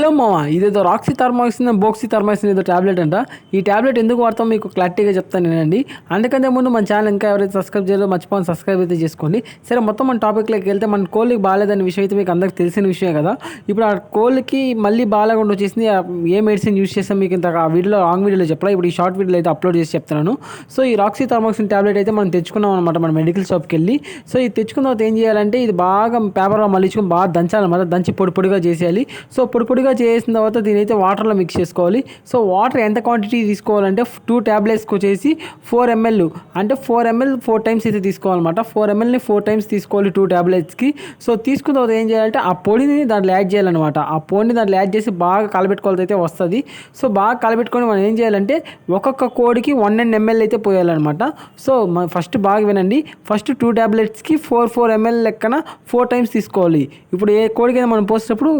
Hello మామ ఇదేదో Roxy థర్మాక్సిన్ బోక్సీ థర్మాక్సిన్ ఏదో టాబ్లెట్ అంట. ఈ టాబ్లెట్ ఎందుకు వాడతాం మీకు క్లారిటీగా చెప్తాను నేనండి. అందుకంటే ముందు మన ఛానల్ ఇంకా ఎవరైతే సబ్స్క్రైబ్ చేయాలో మర్చిపోని సబ్స్క్రైబ్ అయితే చేసుకోండి. సరే మొత్తం మన టాపిక్లోకి వెళ్తే మన కోళ్ళకి బాగాలేదనే విషయం అయితే మీకు అందరికి తెలిసిన విషయం కదా. ఇప్పుడు ఆ కోళ్ళకి మళ్ళీ బాగాలేకుండా వచ్చేసింది. ఏ మెడిసిన్ యూస్ చేస్తాం మీకు ఇంత ఆ వీడియోలో లాంగ్ వీడియోలో చెప్పాలి. ఇప్పుడు ఈ షార్ట్ వీడియోలో అయితే అప్లోడ్ చేసి చెప్తున్నాను. సో ఈ రాక్సీ థర్మాక్సిన్ టాబ్లెట్ అయితే మనం తెచ్చుకున్నాం అనమాట మన మెడికల్ షాప్కి వెళ్ళి. సో ఇది తెచ్చుకున్న తర్వాత ఏం చేయాలంటే ఇది బాగా పేపర్లో మళ్ళించుకొని బాగా దంచాలన్నమాట. దంచి పొడి పొడిగా చేసేయాలి. సో పొడి పొడిగా చేసిన తర్వాత దీని అయితే వాటర్లో మిక్స్ చేసుకోవాలి. సో వాటర్ ఎంత క్వాంటిటీ తీసుకోవాలంటే టూ ట్యాబ్లెట్స్కి వచ్చేసి ఫోర్ ఎంఎల్ అంటే ఫోర్ ఎంఎల్ ఫోర్ టైమ్స్ అయితే తీసుకోవాలన్నమాట. ఫోర్ ఎంఎల్ని ఫోర్ టైమ్స్ తీసుకోవాలి టూ ట్యాబ్లెట్స్కి సో తీసుకున్న తర్వాత ఏం చేయాలంటే ఆ పొడిని దాంట్లో యాడ్ చేయాలన్నమాట. ఆ పొడిని దాంట్లో యాడ్ చేసి బాగా కలబెట్టుకోవాలి అయితే వస్తుంది. సో బాగా కలబెట్టుకొని మనం ఏం చేయాలంటే ఒక్కొక్క కోడికి వన్ అండ్ ఎంఎల్ అయితే పోయాలన్నమాట. సో ఫస్ట్ బాగా వినండి. ఫస్ట్ టూ ట్యాబ్లెట్స్కి ఫోర్ ఫోర్ ఎంఎల్ లెక్కన ఫోర్ టైమ్స్ తీసుకోవాలి. ఇప్పుడు ఏ కోడికైనా మనం పోసేటప్పుడు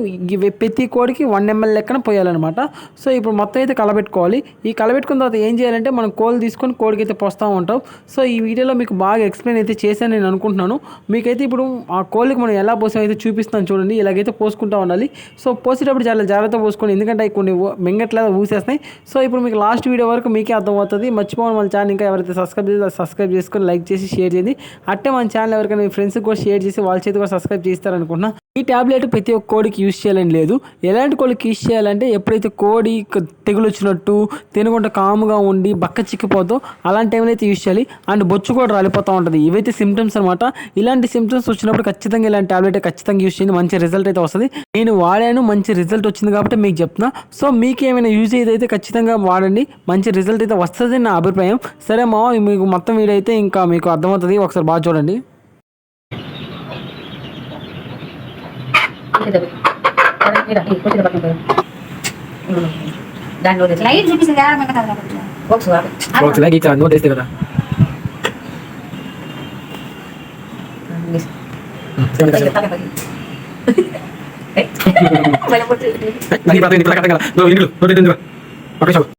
ప్రతి కోడికి వన్ ఎంఎల్ లెక్కన పోయాలన్నమాట. సో ఇప్పుడు మొత్తం అయితే కలబెట్టుకోవాలి. ఈ కలబెట్టుకున్న తర్వాత ఏం చేయాలంటే మనం కోళ్ళు తీసుకొని కోడికి అయితే పోస్తూ ఉంటాం. సో ఈ వీడియోలో మీకు బాగా ఎక్స్ప్లెయిన్ అయితే చేశాను నేను అనుకుంటున్నాను. మీకైతే ఇప్పుడు ఆ కోళ్ళకి మనం ఎలా పోసామైతే చూపిస్తాను చూడండి. ఇలాగైతే పోసుకుంటూ ఉండాలి. సో పోసేటప్పుడు చాలా జాగ్రత్త పోసుకోండి. ఎందుకంటే కొన్ని మింగట్లా ఊసేస్తాయి సో ఇప్పుడు మీకు లాస్ట్ వీడియో వరకు మీకే అర్థమవుతుంది. మర్చిపోవాలి మన ఛానల్ ఇంకా ఎవరైతే సబ్స్క్రైబ్ చేసి సబ్స్క్రైబ్ చేసుకొని లైక్ చేసి షేర్ చేయండి. అట్టే మన ఛానల్ ఎవరికైనా మీ ఫ్రెండ్స్కి కూడా షేర్ చేసి వాళ్ళ చేతి కూడా సబ్స్క్రైబ్ చేస్తారనుకుంటున్నా. ఈ ట్యాబ్లెట్ ప్రతి ఒక్క కోడికి యూస్ చేయాలని లేదు. ఎలాంటి కోడికి యూస్ చేయాలంటే ఎప్పుడైతే కోడి తెగులు వచ్చినట్టు తినకుండా కాముగా ఉండి బక్క చిక్కిపోతో అలాంటి టైంలో అయితే యూజ్ చేయాలి. అండ్ బొచ్చు కూడా రాలిపోతూ ఉంటుంది. ఇవైతే సిమ్టమ్స్ అనమాట ఇలాంటి సిమ్టమ్స్ వచ్చినప్పుడు ఖచ్చితంగా ఇలాంటి టాబ్లెట్ ఖచ్చితంగా యూజ్ చేయండి. మంచి రిజల్ట్ అయితే వస్తుంది. నేను వాడాను మంచి రిజల్ట్ వచ్చింది కాబట్టి మీకు చెప్తున్నా. సో మీకు ఏమైనా యూజ్ అయితే ఖచ్చితంగా వాడండి. మంచి రిజల్ట్ అయితే వస్తుంది నా అభిప్రాయం. సరే మా మీకు మొత్తం వీడియో అయితే ఇంకా మీకు అర్థమవుతుంది. ఒకసారి బాగా చూడండి. దాంట్లో లైట్ చూపిస్తుంది కదా మన కదా బాక్స్ నోట్ వేస్తే కదా. Hmm.